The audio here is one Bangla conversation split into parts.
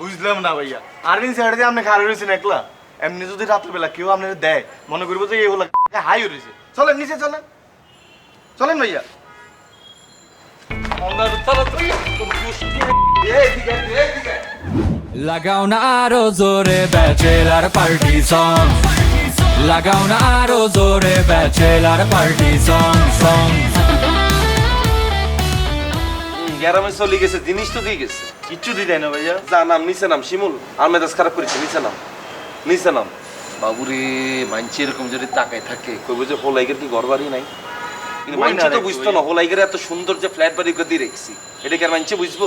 বুঝলাম না ভাইয়া। আরবিন সাইড দিয়ে আপনি খারাপ রয়েছেন একলা। এমনি যদি রাত্রিবেলা কেউ আপনার দেয় মনে করব যে এগুলো হাই রয়েছে। চলেন নিচে চলেন। চলেন ভাইয়া। লাগাও না আরও জোরে ব্যাচেলার পার্টি সং লাগাও না আরও জোরে ব্যাচেলার পার্টি সং সং গ্যারামে চলে গেছে জিনিস তো দিয়ে গেছে। কিচ্ছু দিতে না ভাইয়া। যা নাম নিচে নাম শিমুল। আর মেজাজ খারাপ করেছে নিচে নাম। নিচে নাম। বাবুরে মানছি এরকম যদি তাকায় থাকে। কইব যে হোলাইগের কি ঘর বাড়ি নাই মানছি তো বুঝতো না হোলাইগের এত সুন্দর যে ফ্ল্যাট বাড়ি করে দিয়ে এটা কি আর মানছি বুঝব?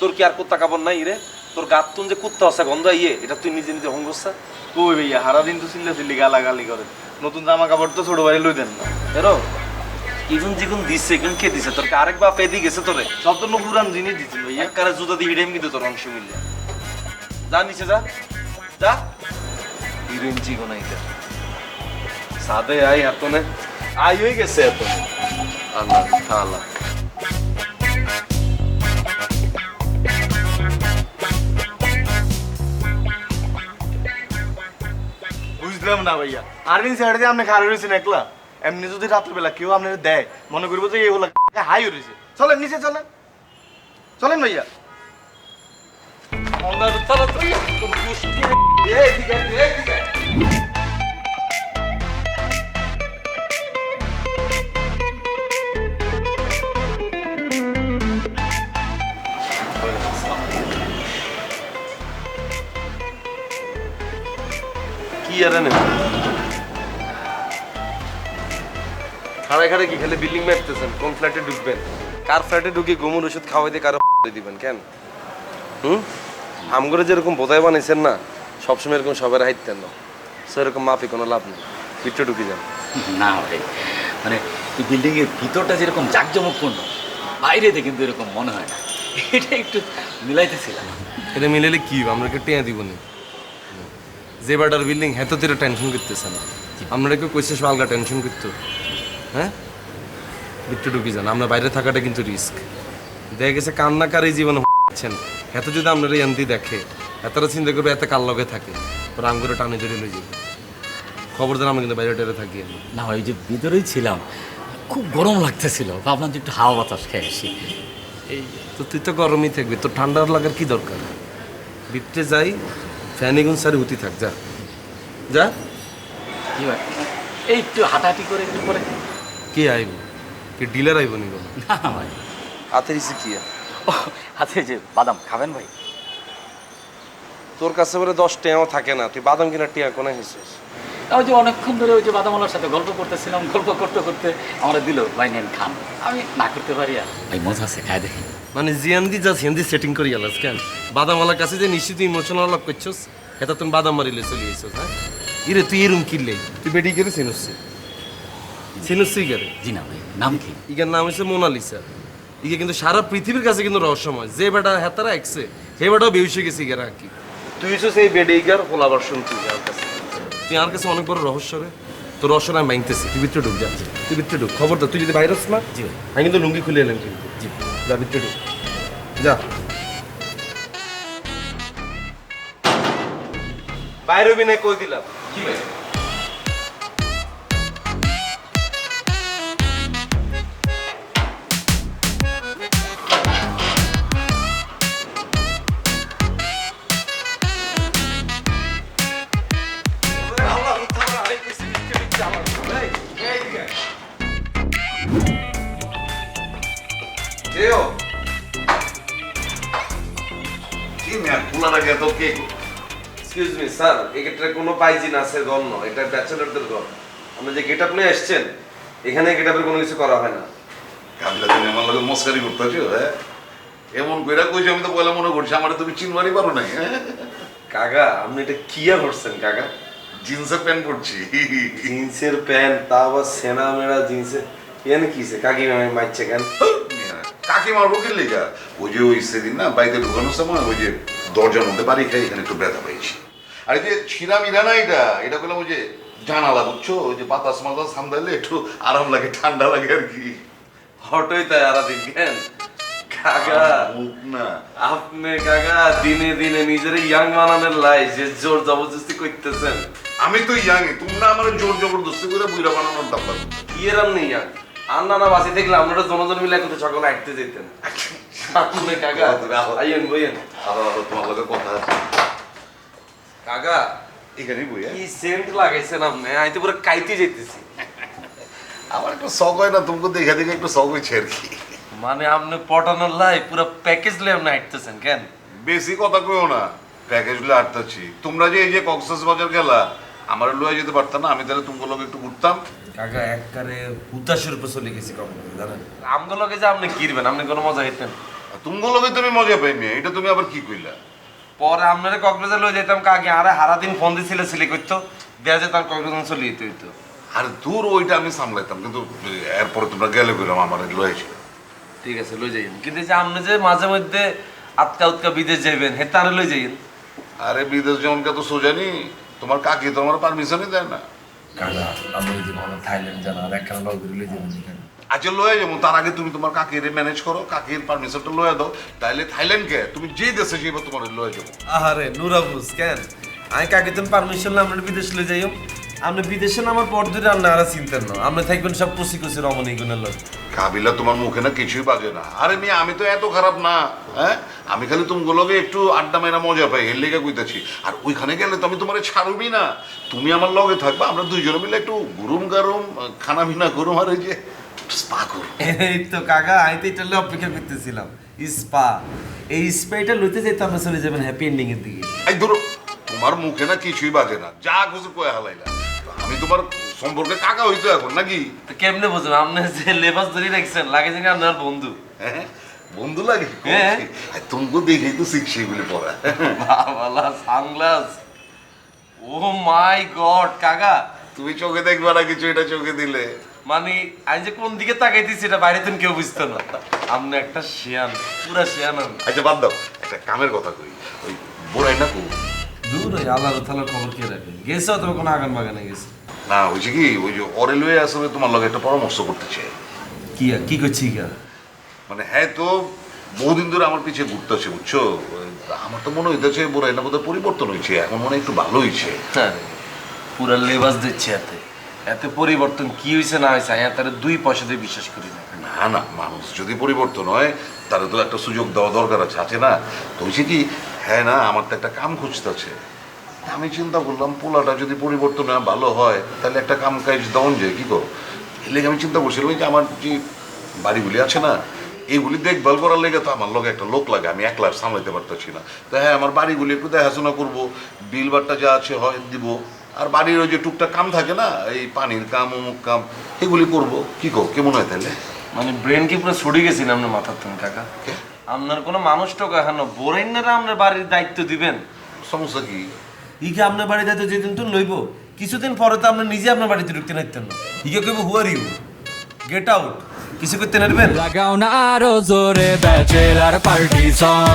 তোর কি আর কুত্তা কাপড় নাই রে? তোর গাতুন যে কুত্তা আছে গন্ধ ইয়ে এটা তুই নিজে নিজে হঙ্গসা কই ভাইয়া হারা দিন তো চিল্লা চিল্লি গালাগালি করে। নতুন জামা কাপড় তো ছোট ভাই লই দেন না। এরো ইগুন জিগুন দিছে এগুন কে দিছে। তোর আরেক বাপ এদি গেছে তোরে। সব তো নপুরান জিনিস দিচ্ছেন ভাইয়া একবারে জুতা দিয়ে হিডেম কিন্তু তোর অংশ মিললে যা, নিচে যা। যা। হিরোইন চিগো নাই সাদে আই হাতনে। আই হয়ে গেছে এত আল্লাহ তাআলা বুঝলাম না ভাইয়া। আরবিন সাইড দিয়ে আপনি খারাপ রয়েছেন একলা? এমনি যদি রাত্রিবেলা কেউ আপনার দেয় মনে করব যে এগুলো হাই রয়েছে চলেন নিচে চলেন। চলেন ভাইয়া। এই এই কি আর খাড়ায় খাড়ায় কি খালি বিল্ডিং মারতেছেন? কোন ফ্ল্যাটে ঢুকবেন? কার ফ্ল্যাটে ঢুকে ঘুমুর ওষুধ খাওয়াই দিয়ে কারও দিবেন কেন? হুম? আমগরে যেরকম বোধায় বানাইছেন না সবসময় এরকম সবার হাইতেন না। সেরকম মাপি কোনো লাভ নেই। পিঠে ঢুকে যান। না ভাই মানে এই বিল্ডিং ভিতরটা যেরকম জাঁকজমকপূর্ণ বাইরে থেকে কিন্তু এরকম মনে হয় না। এটা একটু মিলাইতেছিলাম। এটা মিলেলে কি হবে? আমরা কি টেয়া দিব না। যে বাটার বিল্ডিং হেতো তেরে টেনশন করতেছে না। আমরা কেউ কইছে সব আলগা টেনশন করতো। হ্যাঁ? একটু ঢুকে যান আমরা বাইরে থাকাটা কিন্তু রিস্ক। দেখা গেছে কান্নাকারী জীবন হচ্ছেন। এত যদি আপনারা এনতি দেখে এতটা চিন্তা করবে এত কাল লগে থাকে? তোর আঙ্গুরে টানে ধরে লই যাবে। খবর দেন আমরা কিন্তু বাইরে টেরে থাকি না ওই যে ভিতরেই ছিলাম খুব গরম লাগতেছিল। ভাবলাম যে একটু হাওয়া বাতাস খেয়ে আসি। এই তো তুই তো গরমই থাকবি তোর ঠান্ডা লাগার কি দরকার? বিটতে যাই ফ্যানে গুন সারি হুতি থাক যা। যা। কি এই একটু হাঁটাহাঁটি করে একটু পরে কে আইব? কে ডিলার আইব নি গো না না ভাই। হাতে কি? আছে যে বাদাম খাবেন ভাই? তোর কাছে বলে দশ টেয়াও থাকে না। তুই বাদাম কিনা টিয়া কোনে হিসেস ওই যে অনেকক্ষণ ধরে ওই যে বাদামওয়ালার সাথে গল্প করতেছিলাম গল্প করতে করতে আমরা দিল ভাই নেন খান। আমি না করতে পারি আর। ভাই মজা আছে খায় দেখি মানে জিয়ান্দি যা সিয়ান্দি সেটিং করি আলাস কেন? বাদামওয়ালার কাছে যে নিশ্চিত ইমোশনাল আলাপ করছস এটা তুমি বাদাম মারিলে চলে এসছ হ্যাঁ? ইরে তুই এরম কিনলে? তুই বেডি করে চিনুসি? চিনুসি করে জি না ভাই নাম কি? ইগার নাম হচ্ছে মোনালিসা। ইগে কিন্তু সারা পৃথিবীর কাছে কিন্তু রহস্যময়। যে বেটা হেতারা একসে হে বেটাও বেউসে গেছে ইগার আর কি তুই হচ্ছে সেই বেডে ইগার হোলাবার শুনছি আমার কাছে। তুই আমার কাছে অনেক বড় রহস্য রে। তোর রহস্য আমি ভাঙতেছি তুই ভিতরে ঢুক যাচ্ছে। তুই ভিতরে ঢুক। খবর তুই যদি ভাইরাস না জি ভাই। আমি কিন্তু লুঙ্গি খুলে এলাম কিন্তু। জি। যা ভিতরে ঢুক। যা। বাইরে বিনয় কই দিলাম? কি ভাই? কে? এক্সকিউজ মি স্যার এটা কোনো পাইজি নাচের ঘর নয় এটা ব্যাচেলরদের ঘর। আপনি যে গেট আপ নিয়ে এসছেন এখানে গেট আপের কোনো কিছু করা হয় না। কামলা তুমি আমার লগে মস্কারি করতেছো হ্যাঁ? এমন কইরা কইছো আমি তো পয়লা মনে করছি আমার তুমি চিনবারই পারো নাই হ্যাঁ? কাকা আপনি এটা কিয়া করছেন কাকা? জিন্সের প্যান্ট পরছি। জিন্সের প্যান্ট তা আবার সেনা মেরা জিন্সের এনে কিসে কাকি মাইছে কেন? কাকে মারবো কি লেগা? ওই যে ওই সেদিন না বাড়িতে ঢুকানোর সময় ওই যে দরজার মধ্যে বাড়ি খাই এখানে একটু ব্যথা পেয়েছি। আর এই যে ছিঁড়া মিরা না এটা এটা করলাম ওই যে জানালা বুঝছ? ওই যে বাতাস মাতাস সামলাইলে একটু আরাম লাগে ঠান্ডা লাগে আর কি। হটই তাই আরা দিন কেন? কাকা না। আপনি কাকা দিনে দিনে নিজের ইয়াং বানানোর লাই যে জোর জবরদস্তি করতেছেন। আমি তো ইয়াং তোমরা আমার জোর জবরদস্তি করে বুইরা বানানোর দাব্বা কি এরাম নেই ইয়াং আর নানা বাসি দেখলে আমরা জনজন মিলে একসাথে সকালে হাঁটতে যেতেন। আপনি কাকা আইয়েন বইয়েন আরও আরও তোমার লগে কথা আছে কাকা এখানেই বই হ্যাঁ? কি সেন্ট লাগাইছেন আপনি আমি তো পুরো কাইতে যেতেছি আমার একটু শখ হয় না তোমাকে দেখে দেখে একটু শখ হয়েছে আর কি মানে আপনি পটানোর লাই পুরো প্যাকেজ লে আপনি হাঁটতেছেন কেন বেশি কথা কইও না প্যাকেজগুলো আটতাছি তোমরা যে এই যে কক্সেস বাজার গেলা আমার লয়ে যেতে পারতাম না আমি তাহলে তোমাকে লগে একটু ঘুরতাম কাকা একবারে হুতাশের উপর চলে গেছি কখন জানেন? আমগুলোকে যে আপনি কিরবেন আপনি কোনো মজা হইতেন। আর লগে তুমি মজা পাইনি এটা তুমি আবার কি কইলা? পরে আপনারা কক্সবাজার লয়ে যেতাম কাকে আরে হারা দিন ফোন দিছিলে সিলে করতো দেয়া যেতাম কক্সবাজার চলে যেতে হইতো। আর দূর ওইটা আমি সামলাইতাম কিন্তু এরপরে তোমরা গেলে কইলাম আমার লয়েছে ঠিক আছে লই যাইন কিন্তু যে আপনি যে মাঝে মধ্যে আটকা উৎকা বিদেশ যাইবেন হে তারে লই যাইন আরে বিদেশ যেমন তো সোজানি তোমার কাকি তো আমার পারমিশনই দেয় না। কাকা আমি যদি ভালো থাইল্যান্ড জানা আর একখানা লগ লই যাবেন আচ্ছা লয়ে যাব তার আগে তুমি তোমার কাকির ম্যানেজ করো কাকির পারমিশনটা লয়ে দাও তাইলে থাইল্যান্ড কে তুমি যেই দেশে যাইবা তোমার লয়ে যাব। আরে নুরাবুজ কেন? আমি কাকে তুমি পারমিশন না আমরা বিদেশ লই যাইও। আপনি বিদেশে নামার পর ধরে আপনি আর চিন্তেন না। আপনি থাকবেন সব কুচি কুচি রমণী গুণের লোক। কাবিলা তোমার মুখে না কিছুই বাজে না। আরে মেয়ে আমি তো এত খারাপ না হ্যাঁ? আমি খালি তুমগুলোকে একটু আড্ডা মেরা মজা পাই এর লেগে কইতাছি। আর ওইখানে গেলে তো আমি তোমার ছাড়বি না। তুমি আমার লগে থাকবা আমরা দুইজনে মিলে একটু গুরুম গারুম খানা পিনা করুম আর ওই যে। স্পা করুম এই তো কাকা আমি তো এটা অপেক্ষা করতেছিলাম। স্পা এই স্পাটা লইতে যাইতে আমরা চলে যাবেন হ্যাপি এন্ডিং এর দিকে। এই ধরো তোমার মুখে না কিছুই বাজে না যা খুশি কয়ে হালাইলা। আমি তোমার সম্পর্কে কাকা হইতো এখন নাকি? কেমনে বুঝবেন আপনি যে লেবাস ধরে রাখছেন লাগে যে আপনার বন্ধু। হ্যাঁ বন্ধু লাগে? হ্যাঁ। তুমি দেখেই তো শিখছি বলে পড়া। বাবালা সানগ্লাস। ও মাই গড কাকা তুমি চোখে দেখবে না কিছু এটা চোখে দিলে। মানে আমি যে কোন দিকে তাকাইতেছি এটা বাইরে তুমি কেউ বুঝতো না। আপনি একটা শিয়ান পুরা শিয়ান। আচ্ছা বাদ দাও। একটা কামের কথা কই ওই বোরাই না কো দূর ওই আল্লাহ তালার খবর কে রাখে? গেছে তবে কোনো আগান বাগানে গেছে? না হয়েছে কি ওই যে অরেলওয়ে আসলে তোমার লগে একটা পরামর্শ করতে চাই। কি আর- কি করছি কি মানে হ্যাঁ তো বহুদিন ধরে আমার পিছিয়ে ঘুরতেছে বুঝছ? আমার তো মনে হইতেছে বোরাই না বোধহয় পরিবর্তন হয়েছে এখন মনে হয় একটু ভালো হয়েছে আরে, পুরা লেবাস দিচ্ছে এতে। এতে পরিবর্তন কি হয়েছে না হয়েছে আমি তার দুই পয়সা দিয়ে বিশ্বাস করি না। না না, মানুষ যদি পরিবর্তন হয় তাহলে তো একটা সুযোগ দেওয়া দরকার আছে আছে না? তো হয়েছে কি হ্যাঁ না, আমার তো একটা কাম খুঁজতেছে আমি চিন্তা করলাম, পোলাটা যদি পরিবর্তন হয় ভালো হয়, তাহলে একটা কাম কাজ দেওয়ান যায়, কি গো এর আমি চিন্তা করছিলাম যে আমার যে বাড়িগুলি আছে না এইগুলি দেখভাল করার লেগে তো আমার লগে একটা লোক লাগে, আমি একলা সামলাইতে পারতেছি না। তো হ্যাঁ আমার বাড়িগুলি একটু দেখাশোনা করব, বিল বাট্টা যা আছে হয় দিব। আর বাড়ির ওই যে টুকটাক কাম থাকে না এই পানির কাম অমুক কাম এগুলি করব। কি কো কেমন হয় তাহলে? মানে ব্রেন কি পুরো ছড়ি গেছি না আপনার মাথার তুমি কাকা? আপনার কোনো মানুষ টোকা এখনও বোরেন্নারা আপনার বাড়ির দায়িত্ব দিবেন? সমস্যা কি? ইকে আপনার বাড়ির দায়িত্ব যেদিন তো লইব কিছুদিন পরে তো আপনি নিজে আপনার বাড়িতে ঢুকতে নাইতেন না। ইকে কেউ who are you get out কিছু করতে নারবেন লাগাও না আরও জোরে ব্যাচেলার পার্টি সং